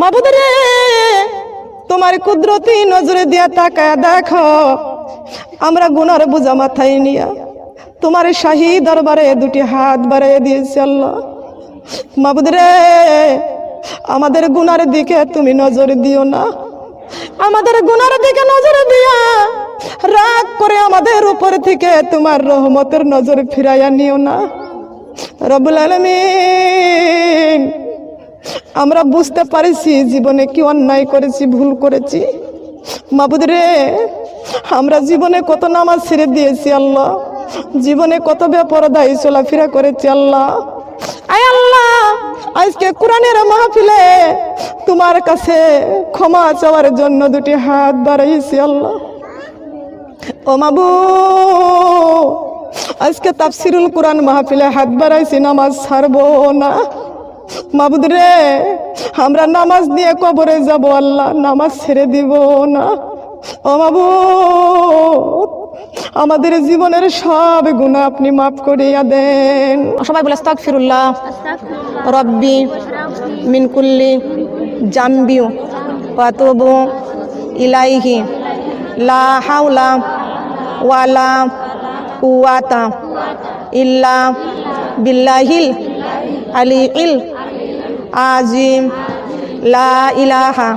মাবুদ রে তোমার কুদরতি নজরে দিয়া তাকায় দেখো, আমরা গুনার বোঝা মাথায় নিয়া তোমার শাহী দরবারে দুটি হাত বাড়িয়ে দিয়েছি আল্লাহ। মাবুদ রে আমাদের গুনার দিকে তুমি নজর দিও না। আমাদের গুনার দিকে নজর দিয়া রাগ করে আমাদের উপর থেকে তোমার রহমতের নজর ফিরাইয়া নিও না। রবুল আলমিন আমরা বুঝতে পারিছি জীবনে কি অন্যায় করেছি, ভুল করেছি। মাবুদ রে, আমরা জীবনে কত নামাজ ছেড়ে দিয়েছি আল্লাহ। জীবনে কত বেপরদায়ী চলাফেরা করেছি আল্লাহ। আল্লাহ, আজকে কোরআনের মাহফিলে তোমার কাছে ক্ষমা চাওয়ার জন্য দুটি হাত বাড়াইছি আল্লাহ। ও মাবু আজকে তাফসিরুল কোরআন মাহফিলে হাত বাড়াইছি, নামাজ ছাড়বো না। মাবুদ রে আমরা নামাজ দিয়ে কবরে যাব আল্লাহ নামাজ ছেড়ে দিব না। ও মাবু আমাদের জীবনের সব গুণা আপনি মাফ করিয়া দেন। সবাই বলে আস্তাক ফিরুল্লাহ রব্বি মিনকুল্লি জাম্বিউ ওয়াতুবু ইলাইহি। লা হাওলা ওয়ালা কুওয়াতা ইল্লা বিল্লাহিল আলিল আজিম, লা ইলাহা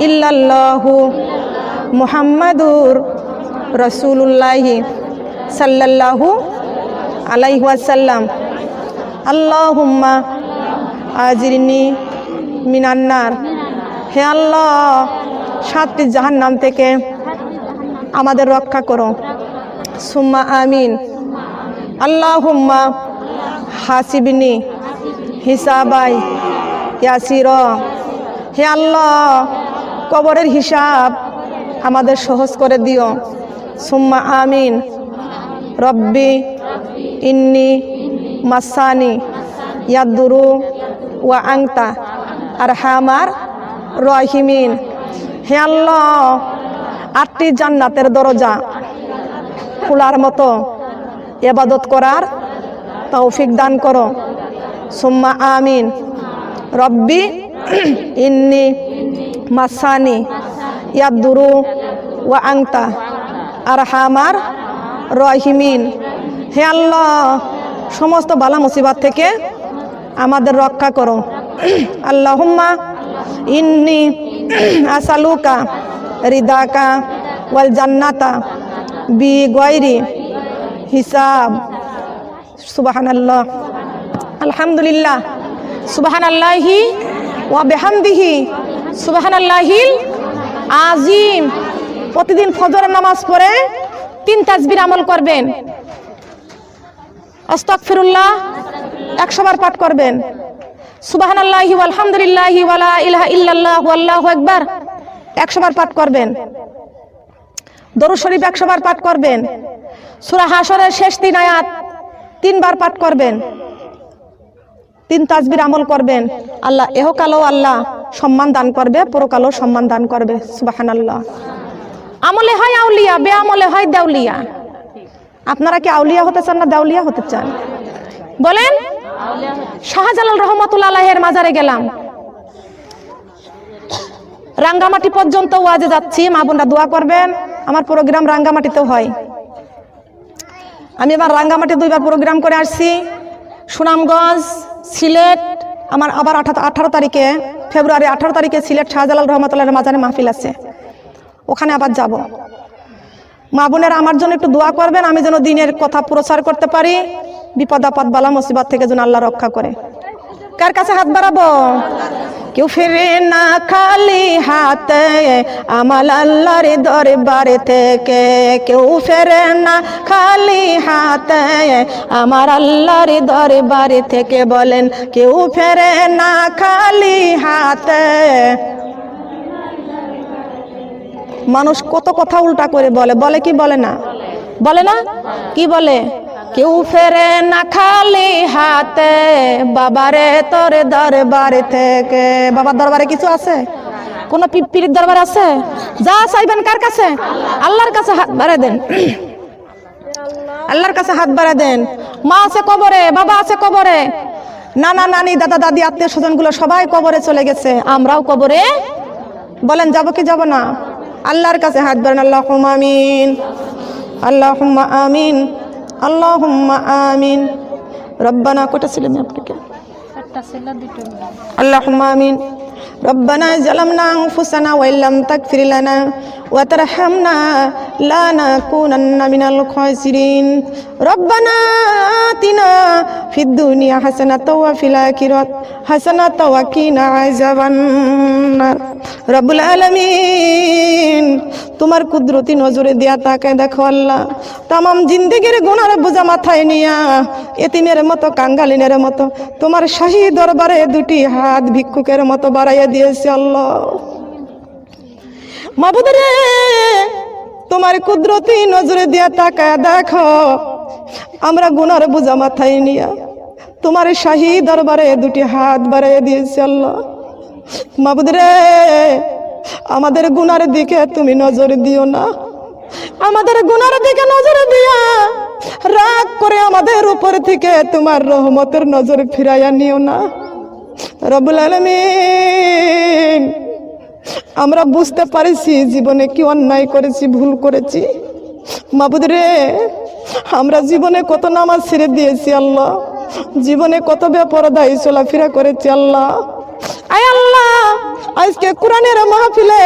ইল্লাল্লাহু মুহাম্মাদুর রসুল্লাহি সাল্লাল্লাহু আলাইহি ওয়াসাল্লাম। আল্লাহুম্মা আজিরনি মিনান্নার। হে আল্লাহ, সাতটি জাহান্নাম থেকে আমাদের রক্ষা করো। সুম্মা আমিন। আল্লাহুম্মা হাসিবনি হিসাবাই। ইয়াসির, হে আল্লাহ, কবরের হিসাব আমাদের সহজ করে দিও। সুম্মা আমিন। রব্বি ইন্নি মাসানি ইয়াদুরু ওয়া আংতা আর হামার রহিমিন। হে আল্লাহ, আটটি জান্নাতের দরজা খোলার মতো এবাদত করার তৌফিক দান করো। সুম্মা আমিন। রব্বি ইন্নি মাসানি ইয়াদুরু ওয়া আংতা আর হামার রহিমিন। হে আল্লাহ, সমস্ত বালা মুসিবাত থেকে আমাদের রক্ষা করো। আল্লাহুম্মা ইন্নি আসালুকা রিদাকা ওয়াল জান্নাতা বি গয়রি হিসাব। সুবাহানাল্লাহ। আলহামদুলিল্লাহ। সুবাহান আল্লাহি ওয়া বেহামদিহি। সুবাহান আল্লাহিল আজিম প্রতিদিন ফজরের নামাজ পড়ে তিন তাজবির আমল করবেন। অস্তক ফিরুল্লাহ একশো বার পাঠ করবেন। সুবাহান আল্লাহি আলহামদুলিল্লাহি ওয়ালা ইলাহা ইল্লাল্লাহু আল্লাহু আকবার একশো বার পাঠ করবেন। দরুদ শরীফ একশো বার পাঠ করবেন। সূরা হাসরের শেষ তিন আয়াত তিনবার পাঠ করবেন। তিন তাজবির আমল করবেন। আল্লাহ এহকালও আল্লাহ সম্মান দান করবে, পরকালও সম্মান দান করবে। সুবাহান আল্লাহ আমলে হয় আউলিয়া বে আমলে হয় দেউলিয়া। আপনারা কি আউলিয়া হতে চান না দেউলিয়া হতে চান? বলেন, শাহজালাল রহমতুল্লাহ আলাহের মাজারে গেলাম। রাঙ্গামাটি পর্যন্ত ওয়াজে যাচ্ছি, মা বোনরা দোয়া করবেন। আমার প্রোগ্রাম রাঙ্গামাটিতেও হয়। আমি এবার রাঙ্গামাটি দুইবার প্রোগ্রাম করে আসছি। সুনামগঞ্জ সিলেট, আমার আবার আঠারো তারিখে, ফেব্রুয়ারি আঠারো তারিখে সিলেট শাহজালাল রহমতুল্লাহের মাজারে মাহফিল আছে। ওখানে আবার যাব। মা বোনেরা আমার জন্য একটু দোয়া করবেন, আমি যেন দিনের কথা প্রচার করতে পারি। বিপদ আপদ বালা, মুসিবত থেকে যেন আল্লাহ রক্ষা করে। কার কাছে হাত বাড়াবো? কেউ ফিরে না খালি হাতে, আমার আল্লাহর দরবারে থেকে কেউ ফেরে না খালি হাতে, আমার আল্লাহর দরবারে থেকে বলেন, কেউ ফেরে না খালি হাতে। মানুষ কত কথা উল্টা করে বলে বলে কি বলে না? বলে না? কি বলে? কেউ ফেরে না খালি হাতে, বাবারে তোর দরবারে থেকে। বাবার দরবারে কিছু আছে? কোন পীরের দরবার আছে? যা চাইবেন কার কাছে? আল্লাহর কাছে হাত বাড়ে দেন। আল্লাহর কাছে হাত বাড়া দেন। মা আছে কবরে, বাবা আছে কবরে। নানা, নানি, দাদা, দাদি, আত্মীয় স্বজনগুলো সবাই কবরে চলে গেছে। আমরাও কবরে। বলেন, যাব কি যাব না? আল্লাহর কাছে হাত বাড়ান। আল্লাহ আমিন। আল্লাহ আমিন। আল্লাহুম্মা আমিন। রব্বানা কটা ছিলেন আপনাকে? আল্লাহুম্মা আমিন। রব্বানা জালামনা আনফুসানা ওয়া ইল্লাম তাগফির লানা ওয়া তারহামনা تغفر لنا وترحمنا لنكونن من الخاسرين ربنا آتنا في الدنيا حسنة وفي الآخرة حسنة وقنا عذاب النار رب العالمين তোমার কুদরতি নজরে দিয়া তাকে দেখো আল্লাহ তামাম জিন্দিগির গুনার বোঝা মাথায় নিয়া এতিমের মতো কাঙ্গালিনের মতো তোমার শাহী দরবারে দুটি হাত ভিক্ষুকের মতো বাড়াইয়া দিয়েছে আল্লাহ মাবুদরে তোমার কুদরতি নজরে দিয়া তাকায় দেখো। আমরা গুনার বোঝা মাথায় নিয়া তোমার শাহী দরবারে দুটি হাত বাড়াইয়া দিয়েছে আল্লাহ। মাবুদরে আমাদের গুনার দিকে তুমি নজর দিও না। আমাদের গুনার দিকে নজর দিয়া রাগ করে আমাদের উপর থেকে তোমার রহমতের নজর ফিরাইয়া নিও না। রবুল আলমিন আমরা বুঝতে পারিছি জীবনে কি অন্যায় করেছি, ভুল করেছি। মাবুদ রে, আমরা জীবনে কত নামাজ ছেড়ে দিয়েছি আল্লাহ। জীবনে কত বেপরদায়ী চলাফেরা করেছি আল্লাহ। আয় আল্লাহ, আজকে কোরআনের মাহফিলে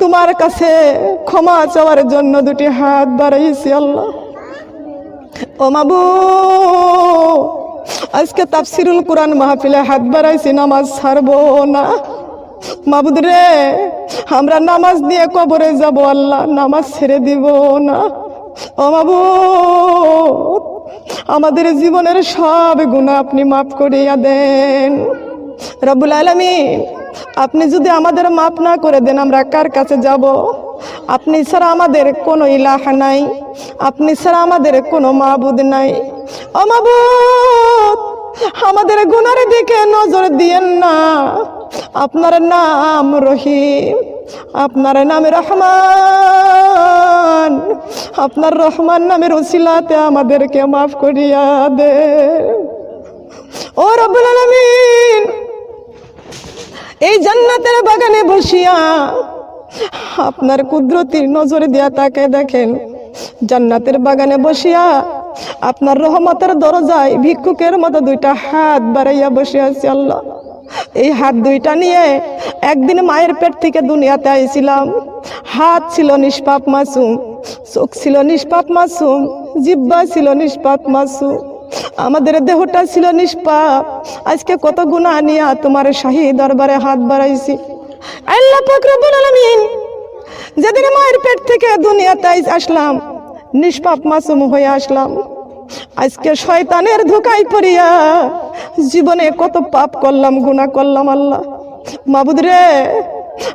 তোমার কাছে ক্ষমা চাওয়ার জন্য দুটি হাত বাড়াইছি আল্লাহ। ও মাবু আজকে তাফসিরুল কোরআন মাহফিলে হাত বাড়াইছি, নামাজ ছাড়বো না। মাবুদ রে, আমরা নামাজ দিয়ে কবরে যাব, আল্লাহ নামাজ ছেড়ে দিব না। ও মাবু আমাদের জীবনের সব গুণা আপনি মাফ করিয়া দেন। রব্বুল আলমিন, আপনি যদি আমাদের মাফ না করে দেন, আমরা কার কাছে যাব? আপনি ছাড়া আমাদের কোনো ইলাহা নাই, আপনি ছাড়া আমাদের কোনো মাবুদ নাই। ও মাবুদ আমাদের গুনার দিকে নজর দিয়েন না। আপনার নাম রহিম, আপনার নাম রহমান। আপনার রহমান নামের ওসিলাতে আমাদেরকে মাফ করিয়া দে। ও রব্বুল এই জান্নাতের বাগানে বসিয়া আপনার কুদরতির নজরে দিয়া তাকে দেখেন। জান্নাতের বাগানে বসিয়া আপনার রহমতের দরজায় ভিক্ষুকের মতো দুইটা হাত বাড়াইয়া বসে আছি আল্লাহ। এই হাত দুইটা নিয়ে একদিন মায়ের পেট থেকে দুনিয়াতে আইছিলাম। হাত ছিল নিষ্পাপ মাসুম, চোখ ছিল নিষ্পাপ মাসুম, জিব্বা ছিল নিষ্পাপ মাসুম। আমাদের দেহটা ছিল নিষ্পাপ। আজকে কত গুণা নিয়া তোমার শাহী দরবারে হাত বাড়াইছি। আল্লাহ পাক রব্বুল আলামিন, যেদিন মায়ের পেট থেকে দুনিয়াতে আসলাম নিষ্পাপ মাসুম হয়ে আসলাম। আজকে শয়তানের ধোকায় পড়িয়া জীবনে কত পাপ করলাম গুণা করলাম আল্লাহ। মাবুদ রে,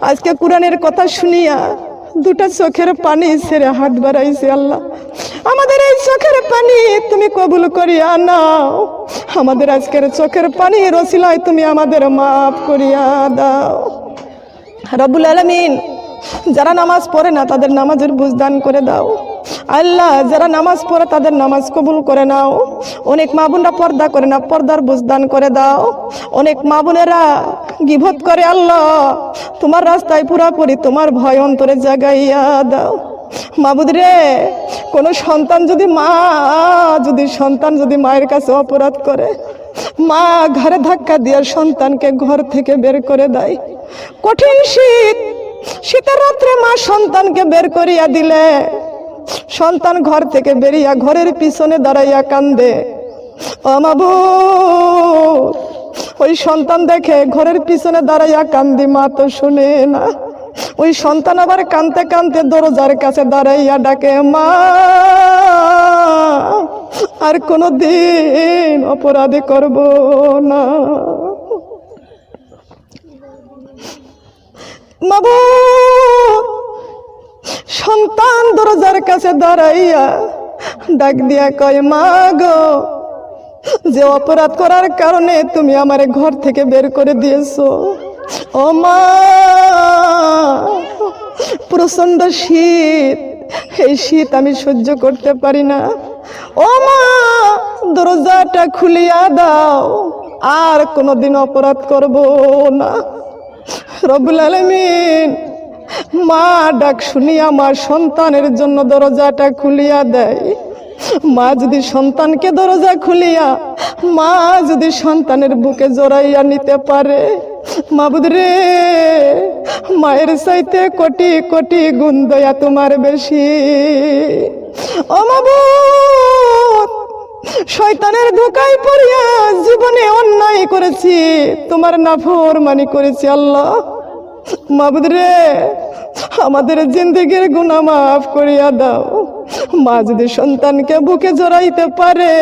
আজকে কোরআনের কথা শুনিয়া দুটা চোখের পানি ছেড়ে হাত বাড়াইছে আল্লাহ। আমাদের এই চোখের পানি তুমি কবুল করিয়া নাও। আমাদের আজকের চোখের পানি রসিলায় তুমি আমাদের মাফ করিয়া দাও। রব্বুল আলমিন যারা নামাজ পড়ে না, তাদের নামাজের বুঝদান করে দাও। আল্লাহ, যারা নামাজ পড়ে, তাদের নামাজ কবুল করে নাও। অনেক মা বোনরা পর্দা করে না, পর্দার বুঝদান করে দাও। অনেক মা বোনেরা গিভত করে, আল্লাহ, তোমার রাস্তায় পুরাপুরি তোমার ভয় অন্তরে জাগাইয়া দাও। মাবুদ রে কোনো সন্তান যদি মা, যদি সন্তান যদি মায়ের কাছে অপরাধ করে, মা ঘরে ধাক্কা দিয়ে সন্তানকে ঘর থেকে বের করে দেয়। কঠিন শীত শীতের রাত্রে মা সন্তানকে বের করিয়া দিলে। সন্তান ঘর থেকে বেরিয়া ঘরের পিছনে দাঁড়াইয়া কান্দে। আমাবু ওই সন্তান দেখে ঘরের পিছনে দাঁড়াইয়া কান্দি, মা তো শুনে না। ওই সন্তান আবার কানতে কানতে দরজার কাছে দাঁড়াইয়া ডাকে, মা, আর কোনো দিন অপরাধী করব না। সন্তান দরজার কাছে দাঁড়াইয়া ডাক দিয়া কয়, মা গো, যে অপরাধ করার কারণে তুমি আমার ঘর থেকে বের করে দিয়েছ। ও মা প্রচণ্ড শীত, এই শীত আমি সহ্য করতে পারি না। ও মা, দরজাটা খুলিয়া দাও, আর কোনোদিন অপরাধ করব না। রবুল আলমিন, মা ডাক শুনি আমার সন্তানের জন্য দরজাটা খুলিয়া দেয়। মা যদি সন্তানকে দরজা খুলিয়া, মা যদি সন্তানের বুকে জড়াইয়া নিতে পারে, মাবুদ রে, মায়ের চাইতে কোটি কোটি গুণ দয়া তোমার বেশি। ও শয়তানের ধোকায় পড়িয়া জীবনে অন্যায় করেছি। তোমার নাফর মানি করেছি আল্লাহ। মাবুদ রে, আমাদের জিন্দগির গুণা মাফ করিয়া দাও। মা যদি সন্তানকে বুকে জড়াইতে পারে,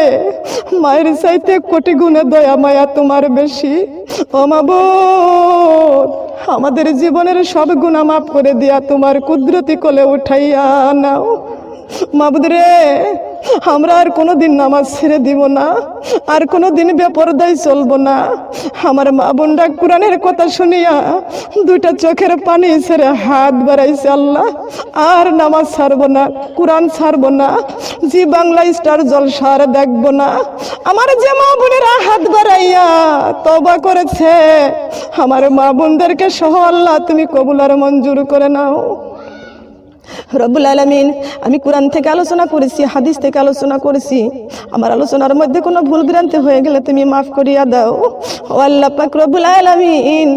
মায়ের চাইতে কোটি গুণে দয়া মায়া তোমার বেশি। ও মাবুদ, আমাদের জীবনের সব গুণা মাফ করে দিয়া তোমার কুদরতি কোলে উঠাইয়া নাও। মাবুদ রে আমরা আর কোনো দিন নামাজ ছেড়ে দিব না, আর কোনো দিন বেপরদায় চলবো না। আমার মা বোনরা কোরআনের কথা শুনিয়া দুইটা চোখের পানি ছেড়ে হাত বাড়াইছে, আল্লাহ, আর নামাজ ছাড়বো না, কোরআন ছাড়বো না, জি বাংলা স্টার জল জলসার দেখব না। আমার যে মা বোনেরা হাত বাড়াইয়া তবা করেছে, আমার মা বোনদেরকে সহ আল্লাহ তুমি কবুল আর মঞ্জুর করে নাও। রব্বুল আলমিন, আমি কোরআন থেকে আলোচনা করেছি, হাদিস থেকে আলোচনা করেছি। আমার আলোচনার মধ্যে কোনো ভুল ভ্রান্তি হয়ে গেলে তুমি মাফ করিয়া দাও। ও আল্লাহ পাক রব্বুল আলমিন,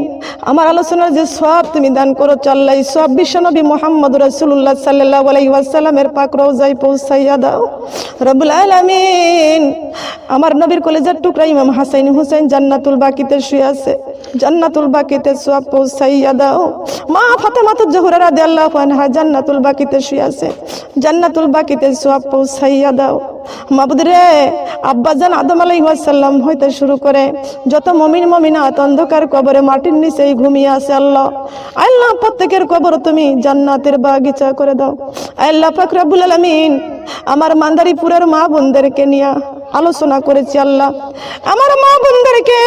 আমার আলোচনার যে সব তুমি দান করো চল্লাই সব বিশ্বনবী মোহাম্মদ রসুল্লাহ সাল্লাহ আলাইসাল্লামের পাক রোজাই পৌঁছাইয়া দাও। রব্বুল আলমিন, আমার নবীর কলেজের টুকরা ইমাম হাসাইন হুসাইন জান্নাতুল বাকিতে শুয়ে আছে। জান্নাতুল বাকিতে সব পৌঁছাইয়া দাও। মা ফাতেমাতুল জোহরা রাদিয়াল্লাহু আনহা, জান্নাতুল বাকিতে শুয়ে আছে। জান্নাতুল বাকিতে সব পৌঁছাইয়া দাও। মাবুদরে, আব্বাজান আদম আলাইসাল্লাম হইতে শুরু করে, যত মমিন মমিনাত অন্ধকার কবরে মাটির নিচেই ঘুমিয়ে আছে আল্লাহ। আল্লাহ, প্রত্যেকের কবর তুমি জান্নাতের বাগিচা করে দাও। আল্লাহ ফাকরাবুল আলমিন আমার মান্দারিপুরের মা বোনদেরকে নিয়ে আলোচনা করেছি আল্লাহ। আমার মা বোনদেরকে,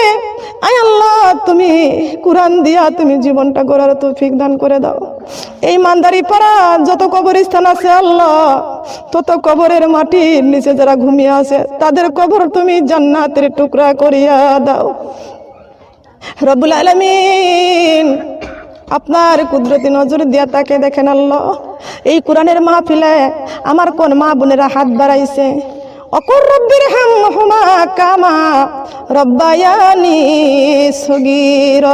আয় আল্লাহ, তুমি কোরআন দিয়া তুমি জীবনটা গড়ার তৌফিক দান করে দাও। এই মান্দারি পাড়া যত কবরস্থান আছে আল্লাহ, তত কবরের মাটির নিচে যারা ঘুমিয়ে আছে, তাদের কবর তুমি জান্নাতের টুকরা করিয়া দাও। রব্বুল আলমিন আপনার কুদরতি নজর দিয়া তাকে দেখেন আল্লাহ। এই কোরআনের মাহফিলে আমার কোন মা বোনেরা হাত বাড়াইছে অকুর রব্বির হাম হুমা কামা রব্বায়ানি সগীর।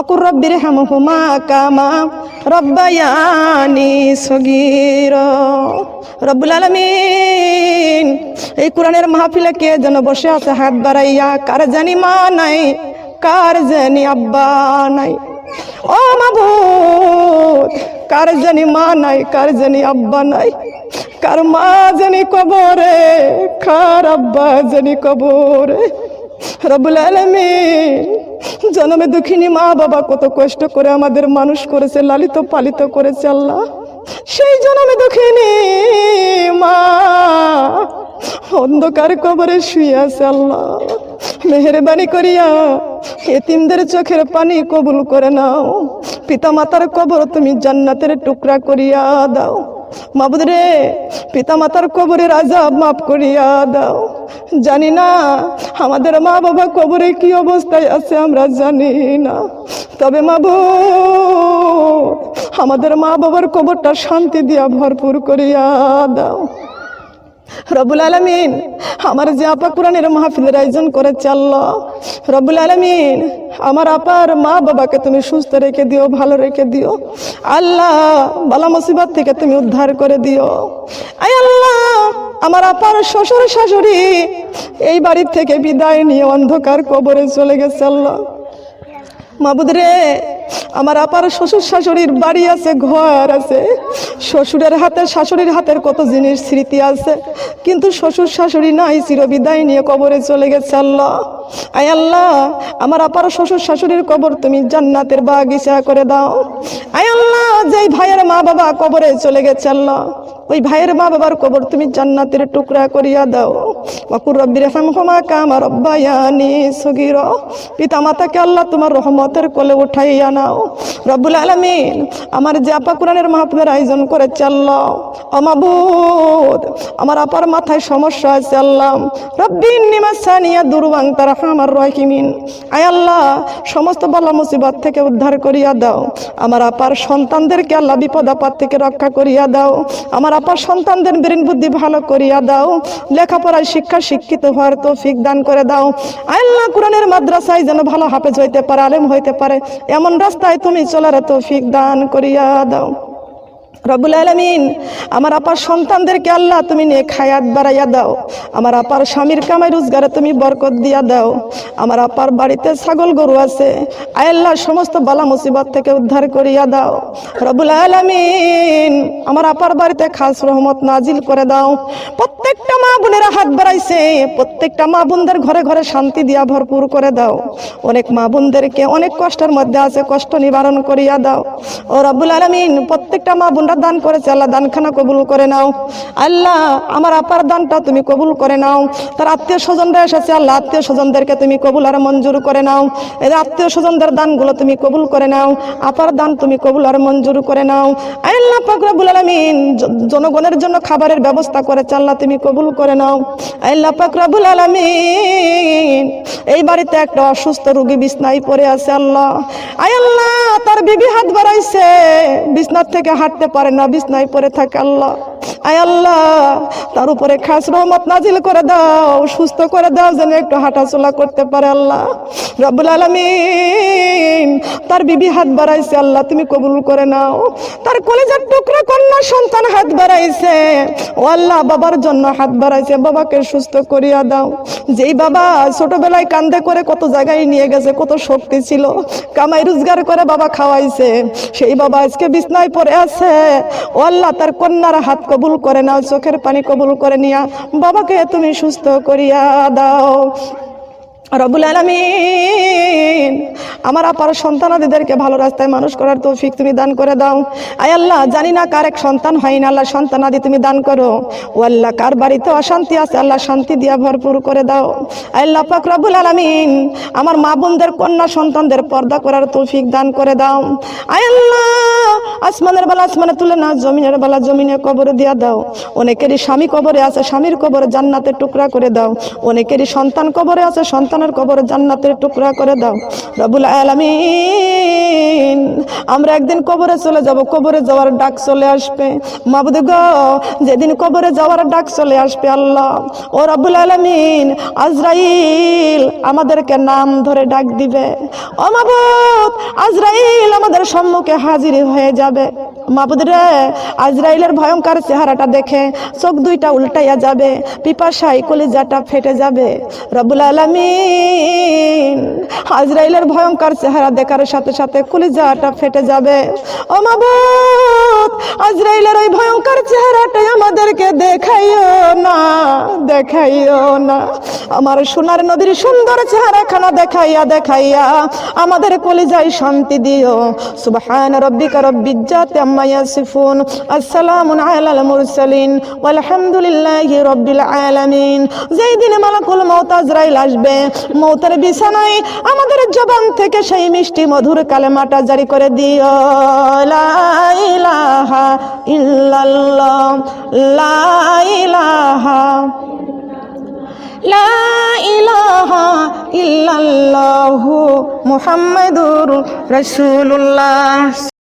অকুর রব্বির হাম হুমা কামা রব্বায়ানি সগীর। রব্বুল আলমিন, এই কোরআনের মাহফিলে কে যেন বসে আছে, হাত বাড়াইয়া, কার জানি মা নাই, কার জানি আব্বা নাই। ও মাবুদ কার জানি মা নাই, কার জানি আব্বা নাই? কার মা জানি কবরে, কার আব্বা জানি কবরে? রবুল আলমিন, জন্মে দুঃখিনী মা বাবা কত কষ্ট করে আমাদের মানুষ করেছে, লালিত পালিত করেছে আল্লাহ। সেই জনমে দেখিনি মা। অন্ধকার কবরে শুয়ে আছে আল্লাহ। মেহরবানি করিয়া এতিমদের চোখের পানি কবুল করে নাও। পিতা মাতার কবর তুমি জান্নাতের টুকরা করিয়া দাও। মাবুদ রে। পিতা মাতার কবরের আজাব মাফ করিয়া দাও। জানি না আমাদের মা বাবা কবরে কি অবস্থায় আছে আমরা জানি না। তবে মাবু আমাদের মা বাবার কবরটা শান্তি দিয়া ভরপুর করিয়া দাও। রবুল আলমিন, আমার যে আপা কোরআনের মাহফিলের আয়োজন করেছে আল্লাহ। রবুল আলমিন, আমার আপার মা বাবাকে তুমি সুস্থ রেখে দিও, ভালো রেখে দিও। আল্লাহ, বালা মুসিবত থেকে তুমি উদ্ধার করে দিও। আয় আল্লাহ, আমার আপার শ্বশুর শাশুড়ি এই বাড়ির থেকে বিদায় নিয়ে অন্ধকার কবরে চলে গেছে আল্লাহ। মাবুদ রে আমার আপার শ্বশুর শাশুড়ির বাড়ি আছে, ঘর আছে। শ্বশুরের হাতে, শাশুড়ির হাতের কত জিনিস স্মৃতি আছে। কিন্তু শ্বশুর শাশুড়ি নাই, চিরবিদায় নিয়ে কবরে চলে গেছে আল্লাহ। আয় আল্লাহ, আমার আপার শ্বশুর শাশুড়ির কবর তুমি জান্নাতের বাগিচা করে দাও। আয় আল্লাহ, যেই ভাইয়ের মা বাবা কবরে চলে গেছে আল্লাহ। ওই ভাইয়ের মা বাবার কবর তুমি জান্নাতের টুকরা করিয়া দাও। ওয়াকুর রব্বির হামহুমা কামা রব্বায়ানি সগীর। পিতা মাতাকে আল্লাহ তোমার রহমতের কোলে উঠাইয়া নাও। রব্বুল আলামিন, আমার যে আপা কোরআনের মাহফিলের আয়োজন করে আল্লাহ। অমাবুদ আমার আপার মাথায় সমস্যা আছে আল্লাহ। রব্বিন নিমাসানিয়া দুরবাং তারা আমার রহিমিন। আয় আল্লাহ, সমস্ত বালা মুসিবত থেকে উদ্ধার করিয়া দাও। আমার আপার সন্তানদেরকে আল্লাহ বিপদ আপদ থেকে রক্ষা করিয়া দাও। আমার আপার সন্তানদের ব্রেন বুদ্ধি ভালো করিয়া দাও। লেখাপড়ায় শিক্ষা শিক্ষিত হওয়ার তৌফিক দান করে দাও। আল্লাহ কোরআনের মাদ্রাসায় যেন ভালো হাফেজ হইতে পারে, আলেম হইতে পারে, এমন রাস্তায় তুমি চলার তৌফিক দান করিয়া দাও। রবুল আলমিন, আমার আপার সন্তানদেরকে আল্লাহ তুমি নিয়ে খায়াত বাড়াইয়া দাও। আমার আপার স্বামীর কামাই রোজগারে তুমি বরকত দিয়া দাও। আমার আপার বাড়িতে ছাগল গরু আছে আল্লাহ সমস্ত বালা মুসিবত থেকে উদ্ধার করিয়া দাও। রবুল আলমিন, আমার আপার বাড়িতে খাস রহমত নাজিল করে দাও। প্রত্যেকটা মা বোনেরা হাত বাড়াইছে, প্রত্যেকটা মা বোনদের ঘরে ঘরে শান্তি দিয়া ভরপুর করে দাও। অনেক মা বোনদেরকে অনেক কষ্টের মধ্যে আছে, কষ্ট নিবারণ করিয়া দাও। ও রব্বুল আলমিন, প্রত্যেকটা মা বোনরা দান করেছে, আল্লাহ দানখানা কবুল করে নাও। আল্লাহ, আমার আপার দানটা তুমি কবুল করে নাও। তার আত্মীয় স্বজনরা এসেছে, আল্লাহ, আত্মীয় স্বজনদেরকে তুমি কবুল আর মঞ্জুর করে নাও। এদের আত্মীয় স্বজনদের দানগুলো তুমি কবুল করে নাও, আপার দান তুমি কবুল আর মঞ্জুর করে নাও। আল্লাহ পাক রব্বুল আলামিন জনগণের জন্য খাবারের ব্যবস্থা করেছে, আল্লাহ তুমি কবুল করে নাও। আল্লাহ পাক রব্বুল আলামিন, এই বাড়িতে একটা অসুস্থ রোগী বিছনায় পড়ে আছে, আল্লাহ। আল্লাহ, তার বিবি হাত বাড়াইছে, বিছনার থেকে হাঁটতে পারে না বিছনায় পরে থাকে আল্লাহ। আয় আল্লাহ, তার উপরে খাস রহমত নাজিল করে দাও, সুস্থ করে দাও, যেন একটু হাঁটাচলা করতে পারে আল্লাহ। রব্বুল আলমিন। তার বিবি হাত বাড়াইছে, আল্লাহ তুমি কবুল করে নাও। তার কলেজের টুকরা কন্যা সন্তান হাত বাড়াইছে। ও আল্লাহ, বাবার জন্য হাত বাড়াইছে, বাবাকে সুস্থ করিয়া দাও। যেই বাবা ছোটবেলায় কান্দে করে কত জায়গায় নিয়ে গেছে, কত শক্তি ছিল, কামাই রোজগার করে বাবা খাওয়াইছে, সেই বাবা আজকে বিছনায় পড়ে আছে। ও আল্লাহ, তার কন্যার হাত কবুল করে নাও, চোখের পানি কবুল করে নিয়া, বাবাকে তুমি সুস্থ করিয়া দাও। রবুল আলমিন, আমার আপার সন্তানাদিদেরকে ভালো রাস্তায় মানুষ করার তৌফিক তুমি দান করে দাও। আয় আল্লাহ, জানি না কার এক সন্তান হয় না আল্লাহ সন্তানাদি তুমি দান করো। ও আল্লাহ, কার বাড়িতে অশান্তি আছে আল্লাহ শান্তি দিয়া ভরপুর করে দাও। আল্লাহ পাক রবুল আলমিন, আমার মা বোনদের, কন্যা সন্তানদের পর্দা করার তৌফিক দান করে দাও। আয় আল্লাহ, আসমানের বেলা আসমানে তুলে না জমিনের বেলা জমিনে কবরে দিয়া দাও। অনেকেরই স্বামী কবরে আছে, স্বামীর কবরে জান্নাতের টুকরা করে দাও। অনেকেরই সন্তান কবরে আছে সন্তানের কবরে জান্নাতের টুকরা করে দাও। রবুল আলামিন, আমরা একদিন কবরে চলে যাব, কবরে যাওয়ার ডাক চলে আসবে। মাবুদ গো, যেদিন কবরে যাওয়ার ডাক চলে আসবে আল্লাহ। ও রবুল আলামিন, আজরাইল আমাদেরকে নাম ধরে ডাক দিবে। ও মাবুদ, আজরাইল আমাদের সম্মুখে হাজির হয়ে যাবে। মাবুদ রে, আজরাইলের ভয়ঙ্কর চেহারাটা দেখে চোখ দুইটা উল্টাইয়া যাবে পিপাসাই কলিজাটা ফেটে যাবে। রবুল আলামিন আজরাইলের ভয়ঙ্কর চেহারা দেখার সাথে সাথে কলিজাটা ফেটে যাবে। ও আজরাইলের ওই ভয়ঙ্কর চেহারাটাই আমাদেরকে দেখাইও না দেখাইও না। আমার সোনার নদীর সুন্দর চেহারাখানা দেখাইয়া দেখাইয়া আমাদের কলিজায় শান্তি দিও। সুবহান রব্বিকা রব্বিল জাতি আম্মা ইয়াসিফুন। আসসালামু আলাল মুরসালিন। ওয়ালহামদুলিল্লাহি রব্বিল আলামিন। যেই দিনে মালাকুল মউত আজরাইল আসবে মউতের বিছানায় আমাদের জবান থেকে সেই মিষ্টি মধুর কালেমাটা জারি করে দিও। লা ইলাহা ইল্লাল্লাহ, লা ইলাহা লা ইলাহা ইল্লাল্লাহু মুহাম্মাদুর